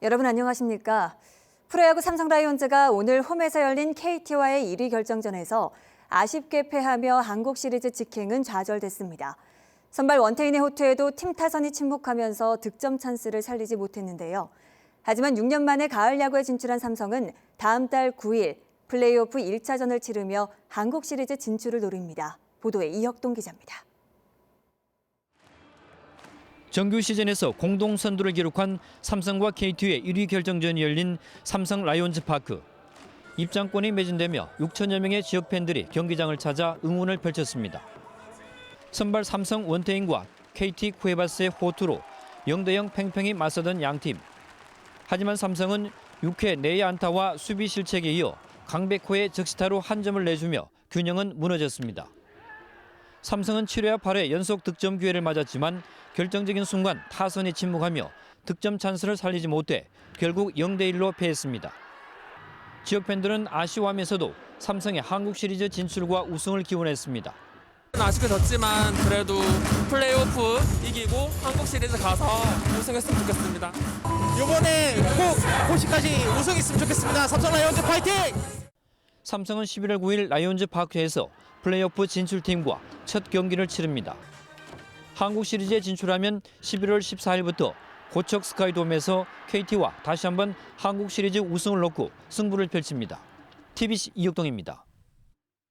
여러분 안녕하십니까? 프로야구 삼성 라이온즈가 오늘 홈에서 열린 KT와의 1위 결정전에서 아쉽게 패하며 한국 시리즈 직행은 좌절됐습니다. 선발 원태인의 호투에도 팀 타선이 침묵하면서 득점 찬스를 살리지 못했는데요. 하지만 6년 만에 가을 야구에 진출한 삼성은 다음 달 9일 플레이오프 1차전을 치르며 한국 시리즈 진출을 노립니다. 보도에 이혁동 기자입니다. 정규 시즌에서 공동 선두를 기록한 삼성과 KT의 1위 결정전이 열린 삼성 라이온즈 파크. 입장권이 매진되며 6천여 명의 지역 팬들이 경기장을 찾아 응원을 펼쳤습니다. 선발 삼성 원태인과 KT 쿠에바스의 호투로 0대0 팽팽히 맞서던 양팀. 하지만 삼성은 6회 내야 안타와 수비 실책에 이어 강백호의 적시타로 한 점을 내주며 균형은 무너졌습니다. 삼성은 7회와 8회 연속 득점 기회를 맞았지만 결정적인 순간 타선이 침묵하며 득점 찬스를 살리지 못해 결국 0대 1로 패했습니다. 지역 팬들은 아쉬워하면서도 삼성의 한국 시리즈 진출과 우승을 기원했습니다. 아쉽게 졌지만 그래도 플레이오프 이기고 한국 시리즈 가서 우승했으면 좋겠습니다. 이번에 꼭 호시까지 우승했으면 좋겠습니다. 삼성 라이온즈 파이팅! 삼성은 11월 9일 라이온즈 파크에서 플레이오프 진출팀과 첫 경기를 치릅니다. 한국 시리즈에 진출하면 11월 14일부터 고척 스카이돔에서 KT와 다시 한번 한국 시리즈 우승을 놓고 승부를 펼칩니다. TBC 이혁동입니다.